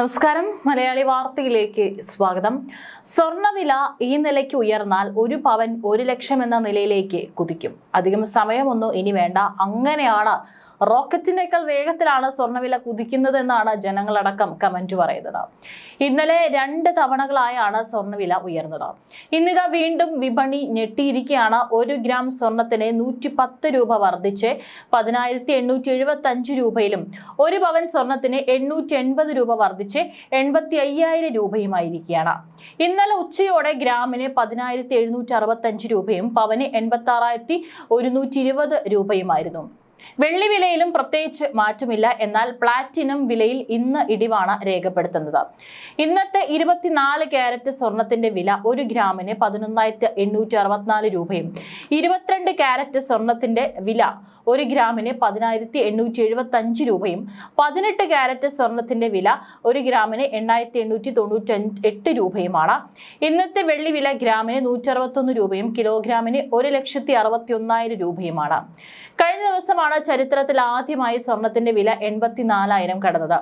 നമസ്കാരം. മലയാളി വാർത്തയിലേക്ക് സ്വാഗതം. സ്വർണവില ഈ നിലയ്ക്ക് ഉയർന്നാൽ ഒരു പവൻ ഒരു ലക്ഷം എന്ന നിലയിലേക്ക് കുതിക്കും. അധികം സമയമൊന്നും ഇനി വേണ്ട. അങ്ങനെയാണ് റോക്കറ്റിനേക്കാൾ വേഗത്തിലാണ് സ്വർണവില കുതിക്കുന്നത് എന്നാണ് ജനങ്ങളടക്കം കമന്റ് പറയുന്നത്. ഇന്നലെ രണ്ട് തവണകളായാണ് സ്വർണവില ഉയർന്നത്. ഇന്നിതാ വീണ്ടും വിപണി ഞെട്ടിയിരിക്കുകയാണ്. ഒരു ഗ്രാം സ്വർണത്തിന് നൂറ്റി പത്ത് രൂപ വർദ്ധിച്ച് പതിനായിരത്തി എണ്ണൂറ്റി എഴുപത്തി അഞ്ച് രൂപയിലും ഒരു പവൻ സ്വർണത്തിന് എണ്ണൂറ്റി എൺപത് രൂപ വർദ്ധിച്ച് എൺപത്തി അയ്യായിരം രൂപയുമായിരിക്കുകയാണ്. ഇന്നലെ ഉച്ചയോടെ ഗ്രാമിന് പതിനായിരത്തി എഴുന്നൂറ്റി അറുപത്തി അഞ്ച് രൂപയും പവന് എൺപത്തി ആറായിരത്തി ഒരുന്നൂറ്റി ഇരുപത് രൂപയുമായിരുന്നു. വെള്ളി വിലയിലും പ്രത്യേകിച്ച് മാറ്റമില്ല. എന്നാൽ പ്ലാറ്റിനം വിലയിൽ ഇന്ന് ഇടിവാണ് രേഖപ്പെടുത്തുന്നത്. ഇന്നത്തെ ഇരുപത്തിനാല് ക്യാരറ്റ് സ്വർണത്തിന്റെ വില ഒരു ഗ്രാമിന് പതിനൊന്നായിരത്തി എണ്ണൂറ്റി അറുപത്തിനാല് രൂപയും ഇരുപത്തിരണ്ട് ക്യാരറ്റ് സ്വർണത്തിന്റെ വില ഒരു ഗ്രാമിന് പതിനായിരത്തി എണ്ണൂറ്റി എഴുപത്തി അഞ്ച് രൂപയും പതിനെട്ട് ക്യാരറ്റ് സ്വർണത്തിന്റെ വില ഒരു ഗ്രാമിന് എണ്ണായിരത്തി എണ്ണൂറ്റി തൊണ്ണൂറ്റി എട്ട് രൂപയുമാണ്. ഇന്നത്തെ വെള്ളി വില ഗ്രാമിന് നൂറ്റി അറുപത്തൊന്ന് രൂപയും കിലോഗ്രാമിന് ഒരു ലക്ഷത്തി അറുപത്തി ഒന്നായിരം രൂപയുമാണ്. കഴിഞ്ഞ ദിവസമാണ് ചരിത്രത്തിൽ ആദ്യമായി സ്വർണത്തിന്റെ വില എൺപത്തിനാലായിരം കടന്നത്.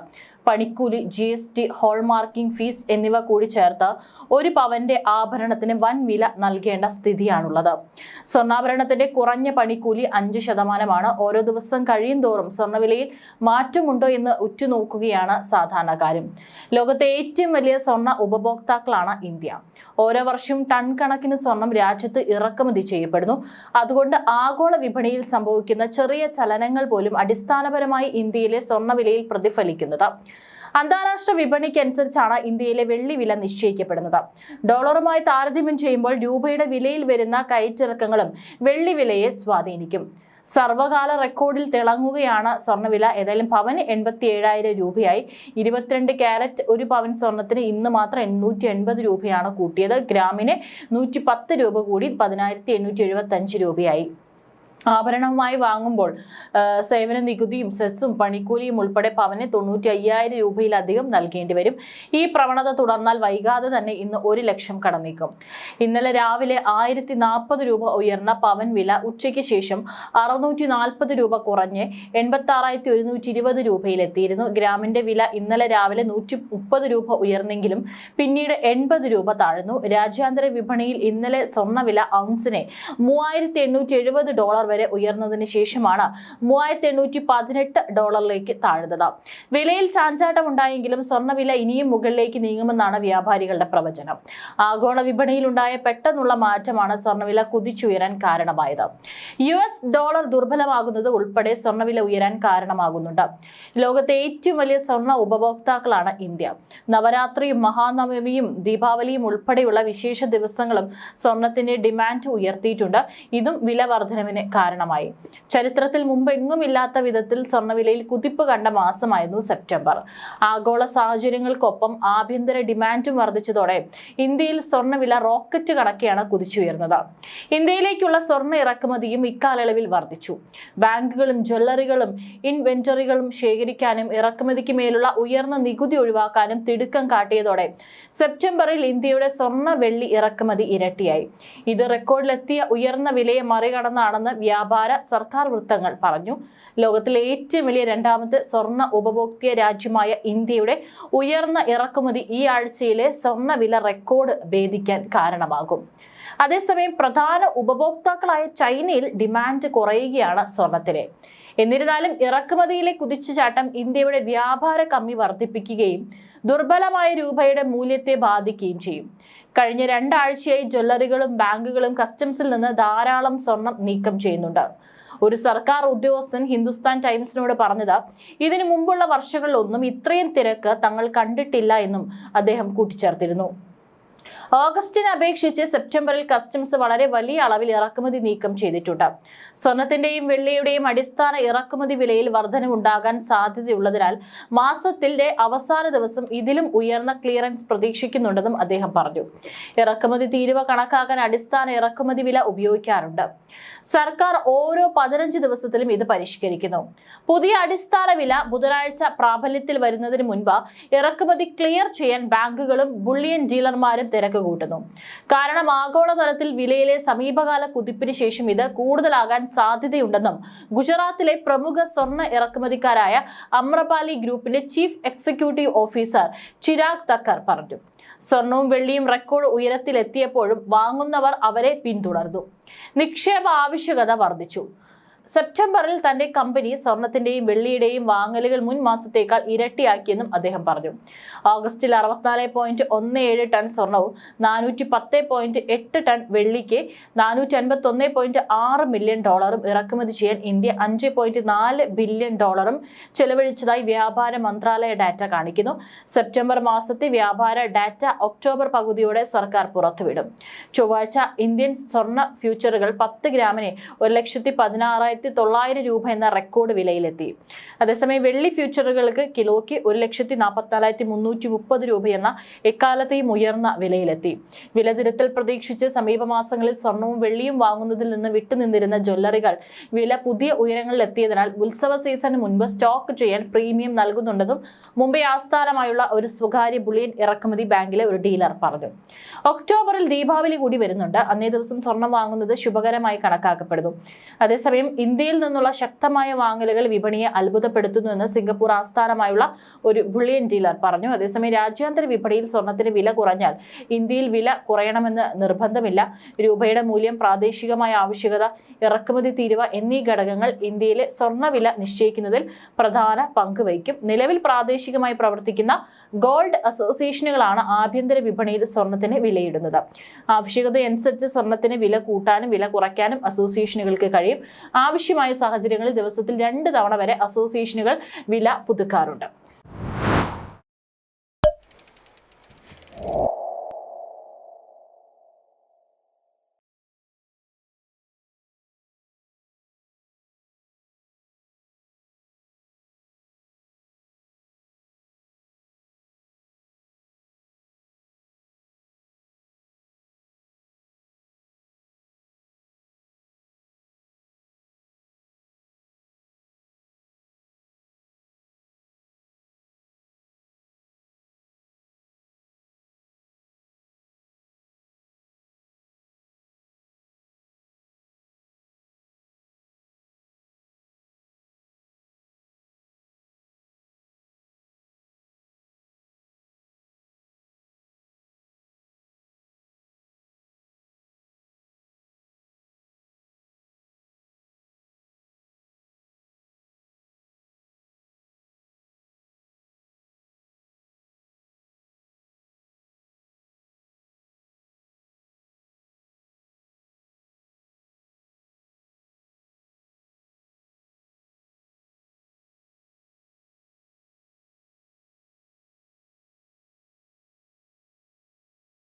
പണിക്കൂലി G S T hallmarking fees എന്നിവ കൂടി ചേർത്ത് ഒരു പവന്റെ ആഭരണത്തിന് വൻ വില നൽകേണ്ട സ്ഥിതിയാണുള്ളത്. സ്വർണാഭരണത്തിന്റെ കുറഞ്ഞ പണിക്കൂലി അഞ്ച് ശതമാനമാണ്. ഓരോ ദിവസം കഴിയും തോറും സ്വർണവിലയിൽ മാറ്റമുണ്ടോ എന്ന് ഉറ്റുനോക്കുകയാണ് സാധാരണക്കാരും ലോകത്തെ ഏറ്റവും വലിയ സ്വർണ ഉപഭോക്താക്കളാണ് ഇന്ത്യ. ഓരോ വർഷം ടൺ കണക്കിന് സ്വർണം രാജ്യത്ത് ഇറക്കുമതി ചെയ്യപ്പെടുന്നു. അതുകൊണ്ട് ആഗോള വിപണിയിൽ സംഭവിക്കുന്ന ചെറിയ ചലനങ്ങൾ പോലും അടിസ്ഥാനപരമായി ഇന്ത്യയിലെ സ്വർണവിലയിൽ പ്രതിഫലിക്കുന്നത്. അന്താരാഷ്ട്ര വിപണിക്കനുസരിച്ചാണ് ഇന്ത്യയിലെ വെള്ളി വില നിശ്ചയിക്കപ്പെടുന്നത്. ഡോളറുമായി താരതമ്യം ചെയ്യുമ്പോൾ രൂപയുടെ വിലയിൽ വരുന്ന കയറ്റിറക്കങ്ങളും വെള്ളി വിലയെ സ്വാധീനിക്കും. സർവകാല റെക്കോർഡിൽ തിളങ്ങുകയാണ് സ്വർണവില ഏതായാലും പവൻ എൺപത്തി ഏഴായിരം രൂപയായി. ഇരുപത്തിരണ്ട് ക്യാരറ്റ് ഒരു പവൻ സ്വർണത്തിന് ഇന്ന് മാത്രം എണ്ണൂറ്റി എൺപത് രൂപയാണ് കൂട്ടിയത്. ഗ്രാമിന് നൂറ്റി പത്ത് രൂപ കൂടി പതിനായിരത്തി എണ്ണൂറ്റി എഴുപത്തി അഞ്ച് രൂപയായി. ആഭരണവുമായി വാങ്ങുമ്പോൾ സേവന നികുതിയും സെസ്സും പണിക്കൂലിയും ഉൾപ്പെടെ പവന് തൊണ്ണൂറ്റി അയ്യായിരം രൂപയിലധികം നൽകേണ്ടി വരും. ഈ പ്രവണത തുടർന്നാൽ വൈകാതെ തന്നെ ഇന്ന് ഒരു ലക്ഷം കടന്നേക്കും. ഇന്നലെ രാവിലെ ആയിരത്തി നാൽപ്പത് രൂപ ഉയർന്ന പവൻ വില ഉച്ചയ്ക്ക് ശേഷം അറുന്നൂറ്റി നാൽപ്പത് രൂപ കുറഞ്ഞ് എൺപത്തി ആറായിരത്തി ഒരുന്നൂറ്റി ഇരുപത് രൂപയിലെത്തിയിരുന്നു. ഗ്രാമിന്റെ വില ഇന്നലെ രാവിലെ നൂറ്റി മുപ്പത് രൂപ ഉയർന്നെങ്കിലും പിന്നീട് എൺപത് രൂപ താഴ്ന്നു. രാജ്യാന്തര വിപണിയിൽ ഇന്നലെ സ്വർണവില ഔൺസിനെ മൂവായിരത്തി എണ്ണൂറ്റി എഴുപത് ഡോളർ വരെ ഉയർന്നതിന് ശേഷമാണ് മൂവായിരത്തി എണ്ണൂറ്റി പതിനെട്ട് ഡോളറിലേക്ക് താഴ്ന്നത്. വിലയിൽ ചാഞ്ചാട്ടം ഉണ്ടായെങ്കിലും സ്വർണവില ഇനിയും മുകളിലേക്ക് നീങ്ങുമെന്നാണ് വ്യാപാരികളുടെ പ്രവചനം. ആഗോള വിപണിയിലുണ്ടായ പെട്ടെന്നുള്ള മാറ്റമാണ് സ്വർണവില കുതിച്ചുയരാൻ കാരണമായത്. യു എസ് ഡോളർ ദുർബലമാകുന്നത് ഉൾപ്പെടെ സ്വർണവില ഉയരാൻ കാരണമാകുന്നുണ്ട്. ലോകത്തെ ഏറ്റവും വലിയ സ്വർണ ഉപഭോക്താക്കളാണ് ഇന്ത്യ. നവരാത്രിയും മഹാനവമിയും ദീപാവലിയും ഉൾപ്പെടെയുള്ള വിശേഷ ദിവസങ്ങളും സ്വർണത്തിന്റെ ഡിമാൻഡ് ഉയർത്തിയിട്ടുണ്ട്. ഇതും വില വർധനവിന് കാരണമായി. ചരിത്രത്തിൽ മുമ്പെങ്ങുമില്ലാത്ത വിധത്തിൽ സ്വർണവിലയിൽ കുതിപ്പ് കണ്ട മാസമായിരുന്നു സെപ്റ്റംബർ. ആഗോള സാഹചര്യങ്ങൾക്കൊപ്പം ആഭ്യന്തര ഡിമാൻഡും വർദ്ധിച്ചതോടെ ഇന്ത്യയിൽ സ്വർണവില റോക്കറ്റ് കണക്കെയാണ് കുതിച്ചുയർന്നത്. ഇന്ത്യയിലേക്കുള്ള സ്വർണ ഇറക്കുമതിയും ഇക്കാലയളവിൽ വർദ്ധിച്ചു. ബാങ്കുകളും ജ്വല്ലറികളും ഇൻവെന്ററികളും ശേഖരിക്കാനും ഇറക്കുമതിക്ക് മേലുള്ള ഉയർന്ന നികുതി ഒഴിവാക്കാനും തിടുക്കം കാട്ടിയതോടെ സെപ്റ്റംബറിൽ ഇന്ത്യയുടെ സ്വർണ വെള്ളി ഇറക്കുമതി ഇരട്ടിയായി. ഇത് റെക്കോർഡിലെത്തിയ ഉയർന്ന വിലയെ മറികടന്നാണെന്ന് വ്യാപാര സർക്കാർ വൃത്തങ്ങൾ പറഞ്ഞു. ലോകത്തിലെ ഏറ്റവും വലിയ രണ്ടാമത്തെ സ്വർണ ഉപഭോക്തൃ രാജ്യമായ ഇന്ത്യയുടെ ഉയർന്ന ഇറക്കുമതി ഈ ആഴ്ചയിലെ സ്വർണ വില റെക്കോർഡ് ഭേദിക്കാൻ കാരണമാകും. അതേസമയം പ്രധാന ഉപഭോക്താക്കളായ ചൈനയിൽ ഡിമാൻഡ് കുറയുകയാണ് സ്വർണത്തിന്. എന്നിരുന്നാലും ഇറക്കുമതിയിലെ കുതിച്ചുചാട്ടം ഇന്ത്യയുടെ വ്യാപാര കമ്മി വർദ്ധിപ്പിക്കുകയും ദുർബലമായ രൂപയുടെ മൂല്യത്തെ ബാധിക്കുകയും ചെയ്യും. കഴിഞ്ഞ രണ്ടാഴ്ചയായി ജ്വല്ലറികളും ബാങ്കുകളും കസ്റ്റംസിൽ നിന്ന് ധാരാളം സ്വർണം നീക്കം ചെയ്യുന്നുണ്ട്. ഒരു സർക്കാർ ഉദ്യോഗസ്ഥൻ ഹിന്ദുസ്ഥാൻ ടൈംസിനോട് പറഞ്ഞത് ഇതിനു മുമ്പുള്ള വർഷങ്ങളിലൊന്നും ഇത്രയും തിരക്ക് തങ്ങൾ കണ്ടിട്ടില്ല എന്നും അദ്ദേഹം കൂട്ടിച്ചേർത്തിരുന്നു. ഓഗസ്റ്റിന് അപേക്ഷിച്ച് സെപ്റ്റംബറിൽ കസ്റ്റംസ് വളരെ വലിയ അളവിൽ ഇറക്കുമതി നീക്കം ചെയ്തിട്ടുണ്ട്. സ്വർണത്തിന്റെയും വെള്ളിയുടെയും അടിസ്ഥാന ഇറക്കുമതി വിലയിൽ വർധനവുണ്ടാകാൻ സാധ്യതയുള്ളതിനാൽ മാസത്തിന്റെ അവസാന ദിവസം ഇതിലും ഉയർന്ന ക്ലിയറൻസ് പ്രതീക്ഷിക്കുന്നുണ്ടെന്നും അദ്ദേഹം പറഞ്ഞു. ഇറക്കുമതി തീരുവ കണക്കാക്കാൻ അടിസ്ഥാന ഇറക്കുമതി വില ഉപയോഗിക്കാറുണ്ട്. സർക്കാർ ഓരോ പതിനഞ്ച് ദിവസത്തിലും ഇത് പരിഷ്കരിക്കുന്നു. പുതിയ അടിസ്ഥാന വില ബുധനാഴ്ച പ്രാബല്യത്തിൽ വരുന്നതിന് മുൻപ് ഇറക്കുമതി ക്ലിയർ ചെയ്യാൻ ബാങ്കുകളും ബുള്ളിയൻ ഡീലർമാരും തിരക്ക് കണക്ക് കൂട്ടുന്നു. കാരണം ആഗോളതലത്തിൽ വിലയിലെ സമീപകാല കുതിപ്പിന് ശേഷം ഇത് കൂടുതലാകാൻ സാധ്യതയുണ്ടെന്നും ഗുജറാത്തിലെ പ്രമുഖ സ്വർണ ഇറക്കുമതിക്കാരായ അമ്രപാലി ഗ്രൂപ്പിന്റെ chief executive officer Chirag Thakkar പറഞ്ഞു. സ്വർണവും വെള്ളിയും റെക്കോർഡ് ഉയരത്തിലെത്തിയപ്പോഴും വാങ്ങുന്നവർ അവരെ പിന്തുടർന്നു. നിക്ഷേപ ആവശ്യകത വർദ്ധിച്ചു. സെപ്റ്റംബറിൽ തന്റെ കമ്പനി സ്വർണത്തിന്റെയും വെള്ളിയുടെയും വാങ്ങലുകൾ മുൻ മാസത്തേക്കാൾ ഇരട്ടിയാക്കിയെന്നും അദ്ദേഹം പറഞ്ഞു. ഓഗസ്റ്റിൽ അറുപത്തിനാല് പോയിന്റ് ഒന്ന് ഏഴ് ടൺ സ്വർണവും നാനൂറ്റി പത്ത് പോയിന്റ് എട്ട് ടൺ വെള്ളിക്ക് നാനൂറ്റി അൻപത്തി ഒന്ന് പോയിന്റ് ആറ് മില്യൺ ഡോളറും ഇറക്കുമതി ചെയ്യാൻ ഇന്ത്യ അഞ്ച് പോയിന്റ് നാല് ബില്യൺ ഡോളറും ചെലവഴിച്ചതായി വ്യാപാര മന്ത്രാലയ ഡാറ്റ കാണിക്കുന്നു. സെപ്റ്റംബർ മാസത്തെ വ്യാപാര ഡാറ്റ ഒക്ടോബർ പകുതിയോടെ സർക്കാർ പുറത്തുവിടും. ചൊവ്വാഴ്ച ഇന്ത്യൻ സ്വർണ ഫ്യൂച്ചറുകൾ പത്ത് ഗ്രാമിന് ഒരു ലക്ഷത്തി പതിനാറായിരത്തി തൊള്ളായിരം രൂപ എന്ന റെക്കോർഡ് വിലയിലെത്തി. അതേസമയം വെള്ളി ഫ്യൂച്ചറുകൾക്ക് കിലോയ്ക്ക് ഒരു ലക്ഷത്തി നാൽപ്പത്തിനാലായിരത്തി മുന്നൂറ്റി മുപ്പത് രൂപയെന്ന എക്കാലത്തെയും ഉയർന്ന വിലയിലെത്തി. വിലതിരുത്തൽ പ്രതീക്ഷിച്ച് സമീപ മാസങ്ങളിൽ സ്വർണവും വെള്ളിയും വാങ്ങുന്നതിൽ നിന്ന് വിട്ടുനിന്നിരുന്ന ജ്വല്ലറികൾ വില പുതിയ ഉയരങ്ങളിൽ എത്തിയതിനാൽ ഉത്സവ സീസണിന് മുൻപ് സ്റ്റോക്ക് ചെയ്യാൻ പ്രീമിയം നൽകുന്നുണ്ടെന്നും മുംബൈ ആസ്ഥാനമായുള്ള ഒരു സ്വകാര്യ ബുള്ളിയൻ ഇറക്കുമതി ബാങ്കിലെ ഒരു ഡീലർ പറഞ്ഞു. ഒക്ടോബറിൽ ദീപാവലി കൂടി വരുന്നുണ്ട്. അന്നേ ദിവസം സ്വർണം വാങ്ങുന്നത് ശുഭകരമായി കണക്കാക്കപ്പെടുന്നു. അതേസമയം ഇന്ത്യയിൽ നിന്നുള്ള ശക്തമായ വാങ്ങലുകൾ വിപണിയെ അത്ഭുതപ്പെടുത്തുന്നുവെന്ന് സിംഗപ്പൂർ ആസ്ഥാനമായുള്ള ഒരു ബുള്ളിയൻ ഡീലർ പറഞ്ഞു. അതേസമയം രാജ്യാന്തര വിപണിയിൽ സ്വർണത്തിന് വില കുറഞ്ഞാൽ ഇന്ത്യയിൽ വില കുറയണമെന്ന് നിർബന്ധമില്ല. രൂപയുടെ മൂല്യം പ്രാദേശികമായ ആവശ്യകത ഇറക്കുമതി തീരുവ എന്നീ ഘടകങ്ങൾ ഇന്ത്യയിലെ സ്വർണവില നിശ്ചയിക്കുന്നതിൽ പ്രധാന പങ്ക് വഹിക്കും. നിലവിൽ പ്രാദേശികമായി പ്രവർത്തിക്കുന്ന ഗോൾഡ് അസോസിയേഷനുകളാണ് ആഭ്യന്തര വിപണിയിൽ സ്വർണത്തിന് വിലയിടുന്നത്. ആവശ്യകതയനുസരിച്ച് സ്വർണത്തിന് വില കൂട്ടാനും വില കുറയ്ക്കാനും അസോസിയേഷനുകൾക്ക് കഴിയും. ആവശ്യമായ സാഹചര്യങ്ങളിൽ ദിവസത്തിൽ രണ്ട് തവണ വരെ അസോസിയേഷനുകൾ വില പുതുക്കാറുണ്ട്.